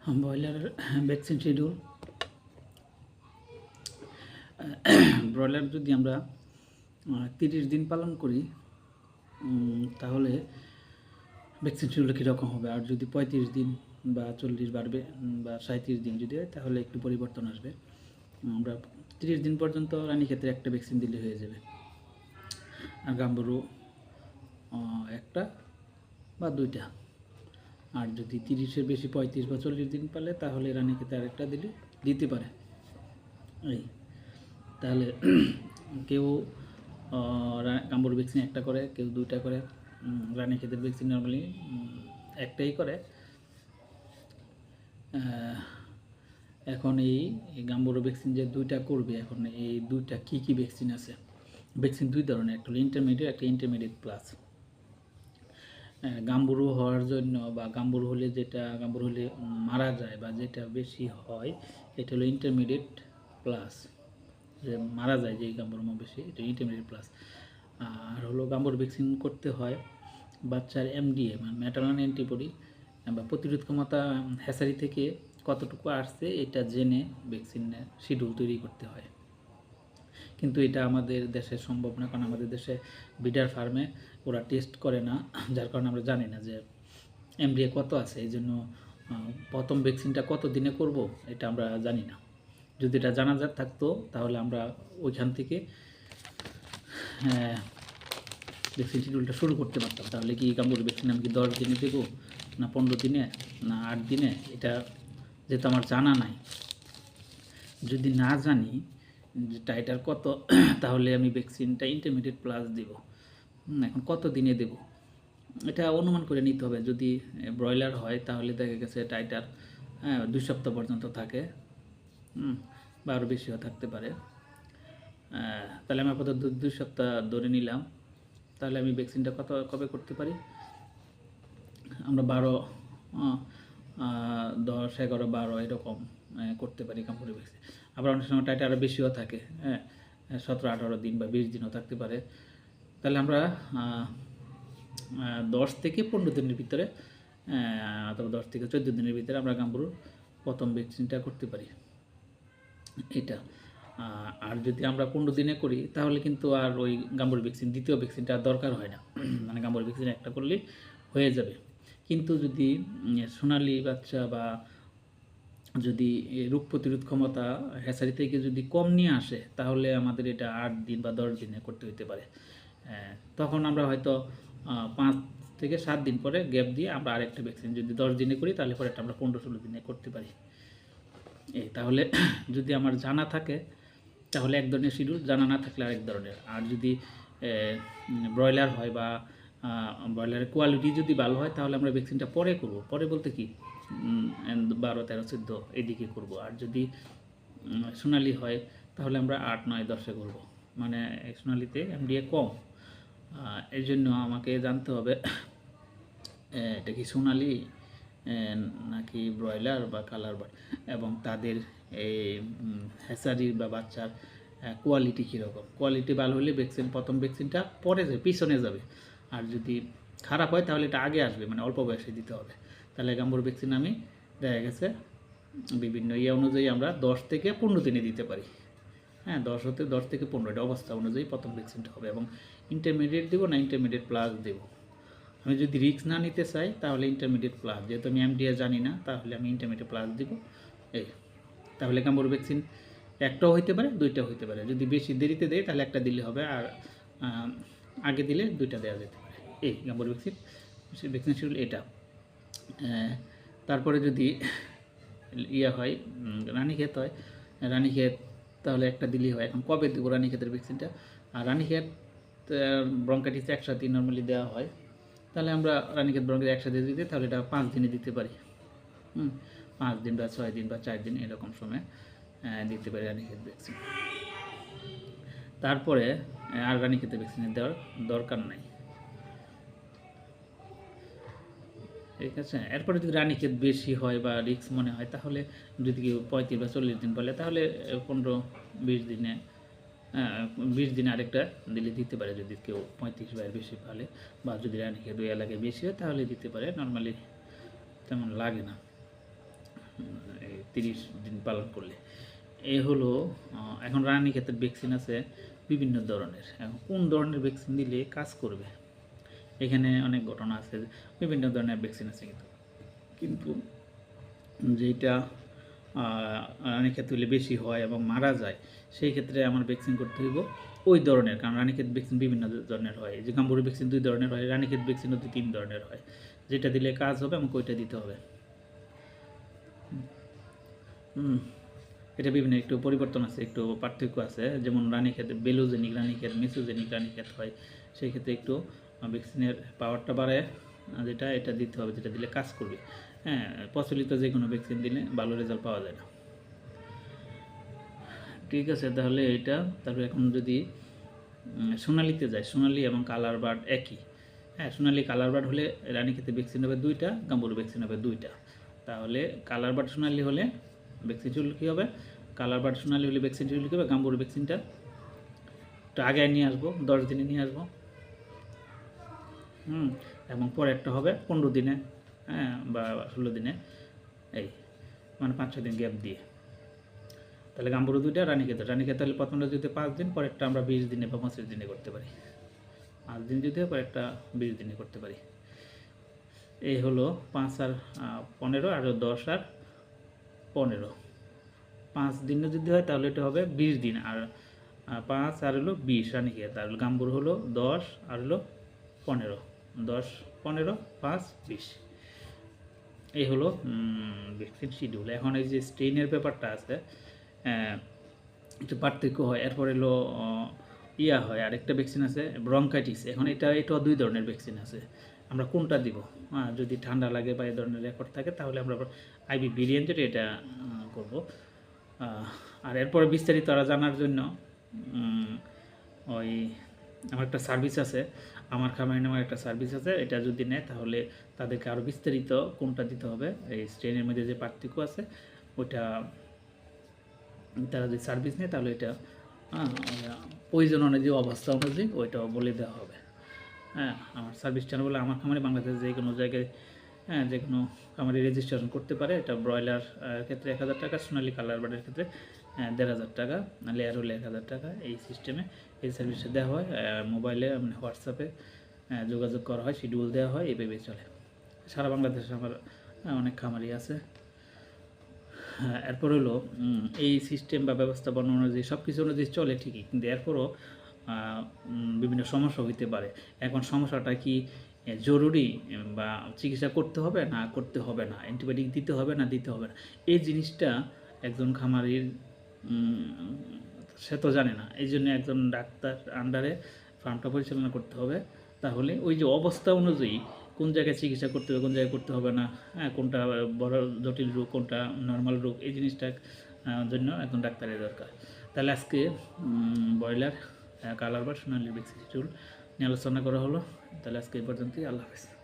Broiler vaccine schedule broiler যদি আমরা তিরিশ দিন পালন করি তাহলে ভ্যাকসিন শিডিউলটা কীরকম হবে? আর যদি পঁয়ত্রিশ দিন বা চল্লিশ বাড়বে বা সাঁত্রিশ দিন যদি হয়, তাহলে একটু পরিবর্তন আসবে। আমরা তিরিশ দিন পর্যন্ত রানী ক্ষেত্রে একটা ভ্যাকসিন দিলে হয়ে যাবে। আর গাম্বরু একটা বা দুইটা। আর যদি তিরিশের বেশি পঁয়ত্রিশ বা চল্লিশ দিন পালে, তাহলে রানী ক্ষেত্রে আরেকটা দিলে দিতে পারে। এই। তাহলে কেউ কাম্বুর ভ্যাকসিন একটা করে, কেউ দুইটা করে রানী ক্ষেতের ভ্যাকসিন নর্মালি একটাই করে। এখন এই গাম্বুরো ভ্যাকসিন যে দুইটা করবে এখন, এই দুইটা কি কি ভ্যাকসিন আছে? ভ্যাকসিন দুই ধরনের, একটা হলো ইন্টারমিডিয়েট একটা ইন্টারমিডিয়েট প্লাস গাম্বুরু হওয়ার জন্য বা গাম্বুরু হলে যেটা, গাম্বুরু হলে মারা যায় বা যেটা বেশি হয় এটা হলো ইন্টারমিডিয়েট প্লাস যে মারা যায় যে গাম্বুর বেশি, এটা ইন্টারমিডিয়েট প্লাস আর হলো গাম্বুর ভ্যাকসিন করতে হয় বাচ্চার এমডিএ মানে ম্যাটারনাল অ্যান্টিবডি বা প্রতিরোধ ক্ষমতা হ্যাসারি থেকে কতটুকু আসছে, এটা জেনে ভ্যাকসিনের শিডিউল তৈরি করতে হয়। কিন্তু এটা আমাদের দেশে সম্ভব না, কারণ আমাদের দেশে বিডার ফার্মে ওরা টেস্ট করে না, যার কারণে আমরা জানি না যে এমডিএ কত আছে, এই জন্য প্রথম ভ্যাকসিনটা কত দিনে করব, এটা আমরা জানি না। যদি এটা জানা যা থাকতো, তাহলে আমরা ওইখান থেকে ভ্যাকসিন শিডিউলটা শুরু করতে পারতাম। তাহলে কি কামড় ভ্যাকসিন আমি কি দশ দিনে দেবো, না পনেরো দিনে, না আট দিনে? এটা যেহেতু আমার জানা নাই। যদি না জানি যে টাইটার কত, তাহলে আমি ভ্যাকসিনটা ইন্টারমিডিয়েট প্লাস দেব। এখন কত দিনে দেব? এটা অনুমান করে নিতে হবে। যদি ব্রয়লার হয়, তাহলে দেখা গেছে টাইটার দুই সপ্তাহ পর্যন্ত থাকে। বা আরও বেশিও থাকতে পারে। তাহলে আমি আপাতত দুই সপ্তাহ ধরে নিলাম। তাহলে আমি ভ্যাকসিনটা কত, কবে করতে পারি? আমরা বারো দশ, এগারো, বারো এরকম করতে পারি কামড়ে ভ্যাকসিন। আবার অনেক সময় টাইটা আরও বেশিও থাকে হ্যাঁ সতেরো, আঠারো দিন বা বিশ দিনও থাকতে পারে। তাহলে আমরা দশ থেকে পনেরো দিনের ভিতরে অথবা দশ থেকে চোদ্দ দিনের ভিতরে আমরা গাম্বুরুর প্রথম ভ্যাকসিনটা করতে পারি। এটা আর যদি আমরা পনেরো দিনে করি, তাহলে কিন্তু আর ওই গাম্বুর ভ্যাকসিন, দ্বিতীয় ভ্যাকসিনটা দরকার হয় না। মানে গাম্বুর ভ্যাকসিন একটা করলে হয়ে যাবে। কিন্তু যদি সোনালী বাচ্চা বা যদি রোগ প্রতিরোধ ক্ষমতা হ্যাচারি থেকে যদি কম নিয়ে আসে, তাহলে আমাদের এটা আট দিন বা দশ দিনে করতে হতে পারে। তখন আমরা হয়তো পাঁচ থেকে সাত দিন পরে গ্যাপ দিয়ে আমরা আরেকটা ভ্যাকসিন যদি দশ দিনে করি, তাহলে পরে আমরা পনেরো ষোলো দিনে করতে পারি। এই, তাহলে যদি আমার জানা থাকে, তাহলে এক ধরনের শিডিউল জানা না থাকলে আরেক ধরনের। আর যদি ব্রয়লার হয় বা ব্রয়লারের কোয়ালিটি যদি ভালো হয়, তাহলে আমরা ভ্যাকসিনটা পরে করব। পরে বলতে কি বারো, তেরো, চোদ্দ এদিকে করব। আর যদি সোনালি হয়, তাহলে আমরা আট, নয়, দশে করব। মানে সোনালিতে এমডিএ কম। এই জন্য আমাকে জানতে হবে এটা কি সোনালি নাকি ব্রয়লার বা কালার বার্ড এবং তাদের এই হ্যাসারির বা বাচ্চার কোয়ালিটি কীরকম? কোয়ালিটি ভালো হলে ভ্যাকসিন প্রথম ভ্যাকসিনটা পরে যাবে পিছনে যাবে। আর যদি খারাপ হয় তাহলে এটা আগে আসবে মানে অল্প বয়সে দিতে হবে। তাহলে গাম্বুর ভ্যাকসিন আমি, দেখা গেছে, বিভিন্ন ইয়ে অনুযায়ী আমরা দশ থেকে পনেরো দিনে দিতে পারি। হ্যাঁ দশ হতে দশ থেকে পনেরো, এটা অবস্থা অনুযায়ী প্রথম ভ্যাকসিনটা হবে। এবং ইন্টারমিডিয়েট দেবো না ইন্টারমিডিয়েট প্লাস দেবো। আমি যদি রিস্ক না নিতে চাই, তাহলে ইন্টারমিডিয়েট প্লাস যেহেতু আমি এমডিএ জানি না, তাহলে আমি ইন্টারমিডিয়েট প্লাস দেবো। এই, তাহলে কামড় ভ্যাকসিন একটাও হইতে পারে, দুইটাও হইতে পারে। যদি বেশি দেরিতে দেয়, তাহলে একটা দিলে হবে আর আগে দিলে দুইটা দেওয়া যেতে পারে। এই কামড় ভ্যাকসিন ভ্যাকসিন শিডিউল এটা। তারপরে যদি ইয়ে হয় রানীক্ষেত হয়, রানীক্ষেত তাহলে একটা দিলেই হয়। এখন কবে দেবো রানীক্ষেতের ভ্যাকসিনটা আর রানীক্ষেত ব্রঙ্কাইটিস একসাথে নর্মালি দেওয়া হয়। তাহলে আমরা রানীক্ষেত ব্রঙ্কাইটিস একসাথে দিতে তাহলে এটা পাঁচ দিনে দিতে পারি। হুম, পাঁচ দিন বা ছয় দিন বা চার দিন এরকম সময় দিতে পারি রানীক্ষেত ভ্যাকসিন তারপরে আর রানীক্ষেতের ভ্যাকসিনের দেওয়ার দরকার নাই। ঠিক আছে? এরপরে যদি রানীক্ষেত বেশি হয় বা রিক্স মনে হয়, তাহলে যদি কেউ পঁয়ত্রিশ বা চল্লিশ দিন বলে, তাহলে পনেরো, বিশ দিনে বিশ দিন আরেকটা দিলে দিতে পারে। যদি কেউ পঁয়ত্রিশ বা বেশি ফেলে বা যদি রানীক্ষেত ওই এলাকায় বেশি হয়, তাহলে দিতে পারে। নর্মালি তেমন লাগে না। তিরিশ দিন পালন করলে। এ হলো এখন রানী ক্ষেত্রে ভ্যাকসিন আছে বিভিন্ন ধরনের। এখন কোন ধরনের ভ্যাকসিন দিলে কাজ করবে? এখানে অনেক ঘটনা আছে, বিভিন্ন ধরনের ভ্যাকসিন আছে কিন্তু। কিন্তু যেটা রানীক্ষেত হলে বেশি হয় এবং মারা যায়, সেই ক্ষেত্রে আমার ভ্যাকসিন করতে হইব ওই ধরনের, কারণ রানীক্ষেত ভ্যাকসিন বিভিন্ন ধরনের হয়। যে গাম্বুরি ভ্যাকসিন দুই ধরনের হয়, রানীক্ষেত ভ্যাকসিনও দুই তিন ধরনের হয়। যেটা দিলে কাজ হবে আমাকে ওইটা দিতে হবে। এটা বিভিন্ন একটু পরিবর্তন আছে, একটু পার্থক্য আছে। যেমন রানীক্ষেত বেলোজেনিক রানীক্ষেত, মেসোজেনিক রানীক্ষেত হয়, সেই ক্ষেত্রে একটু ভ্যাকসিনের পাওয়ারটা বাড়ে যেটা, এটা দিতে হবে, যেটা দিলে কাজ করবে। হ্যাঁ প্রচলিত যে কোনো ভ্যাকসিন দিলে ভালো রেজাল্ট পাওয়া যায় না। ঠিক আছে, তাহলে এটা, তারপরে এখন যদি সোনালিতে যায় সোনালি এবং কালার বার্ড একই। হ্যাঁ সোনালি কালার বার্ড হলে রানীক্ষেতে ভ্যাকসিন হবে দুইটা, গাম্বুর ভ্যাকসিন হবে দুইটা। তাহলে কালার বার্ড সোনালি হলে ভ্যাকসিন চুল কী হবে? কালার বার্ড সোনালি হলে ভ্যাকসিন চুল কী হবে? গাম্বুর ভ্যাকসিনটা একটু আগে নিয়ে আসব, দশ দিনে নিয়ে আসব। হুম, এবং পরেরটা হবে পনেরো দিনে। হ্যাঁ বা ষোলো দিনে, এই মানে পাঁচ, ছয় দিন গ্যাপ দিয়ে। তাহলে গাম্বুরু দুইটা, রানীক্ষেত রানীক্ষেত হলে প্রথমটা যদি পাঁচ দিন, পরেরটা আমরা বিশ দিনে বা পঁচিশ দিনে করতে পারি। পাঁচ দিন যদি পরেরটা বিশ দিনে করতে পারি। এই হলো পাঁচ আর পনেরো, আর দশ আর পনেরো। পাঁচ দিনে যদি হয়, তাহলে এটা হবে বিশ দিন, আর পাঁচ আর হলো বিশ রানীক্ষেত। আর গাম্বুর হলো দশ, আর হলো পনেরো। দশ, পনেরো, পাঁচ, বিশ। এই হলো ভ্যাকসিন শিডিউল এখন এই যে স্ট্রেনের ব্যাপারটা আছে একটু পার্থক্য হয়। এরপর আহ, ইয়া হয় আরেকটা ভ্যাকসিন আছে ব্রঙ্কাইটিস এখন এটা এটাও দুই ধরনের ভ্যাকসিন আছে। আমরা কোনটা দিব? হ্যাঁ যদি ঠান্ডা লাগে বা এই ধরনের রেকর্ড থাকে তাহলে আমরা আইবি ভেরিয়েন্টের এটা করব। আর এরপরে বিস্তারিত জানার জন্য ওই আমার একটা সার্ভিস আছে, আমার খামারি নামের একটা সার্ভিস আছে, এটা যদি নেয় তাহলে তাদেরকে আরও বিস্তারিত কোনটা দিতে হবে, এই স্ট্রেনের মধ্যে যে পার্থক্য আছে ওটা তারা যদি সার্ভিস নেয় তাহলে এটা হ্যাঁ প্রয়োজন অনুযায়ী, অবস্থা অনুযায়ী ওইটা বলে দেওয়া হবে। হ্যাঁ আমার সার্ভিস চ্যানেল বলে আমার খামারে বাংলাদেশে যে কোনো জায়গায় হ্যাঁ যে কোনো খামারে রেজিস্ট্রেশন করতে পারে, এটা ব্রয়লার ক্ষেত্রে এক হাজার টাকা, সোনালি কালার বার্ডের ক্ষেত্রে। আহ, দেড় হাজার টাকা লেয়ার হলে এক হাজার টাকা এই সিস্টেমে এই সার্ভিসটা দেওয়া হয়। মোবাইলে মানে হোয়াটসঅ্যাপে যোগাযোগ করা হয় শিডিউল দেওয়া হয় এইভাবে চলে। সারা বাংলাদেশে আমার অনেক খামারি আছে। হ্যাঁ এরপর হলো এই সিস্টেম বা ব্যবস্থাপনা অনুযায়ী সব কিছু অনুযায়ী চলে ঠিকই। কিন্তু এরপরও বিভিন্ন সমস্যা হইতে পারে। এখন সমস্যাটা কি জরুরি বা চিকিৎসা করতে হবে না করতে হবে না? অ্যান্টিবায়োটিক দিতে হবে না দিতে হবে না? এই জিনিসটা একজন খামারির সে তো জানে না। এই জন্য একজন ডাক্তার আন্ডারে ফার্মটা পরিচালনা করতে হবে। তাহলে ওই যে অবস্থা অনুযায়ী কোন জায়গায় চিকিৎসা করতে হবে, কোন জায়গায় করতে হবে না হ্যাঁ কোনটা বড় জটিল রোগ, কোনটা নর্মাল রোগ, এই জিনিসটা জন্য একজন ডাক্তারের দরকার। তাহলে আজকে ব্রয়লার কালার বা সোনালি বেক্সিটিউল নিয়ে আলোচনা করা হলো। তাহলে আজকে এই পর্যন্তই। আল্লাহ হাফেজ।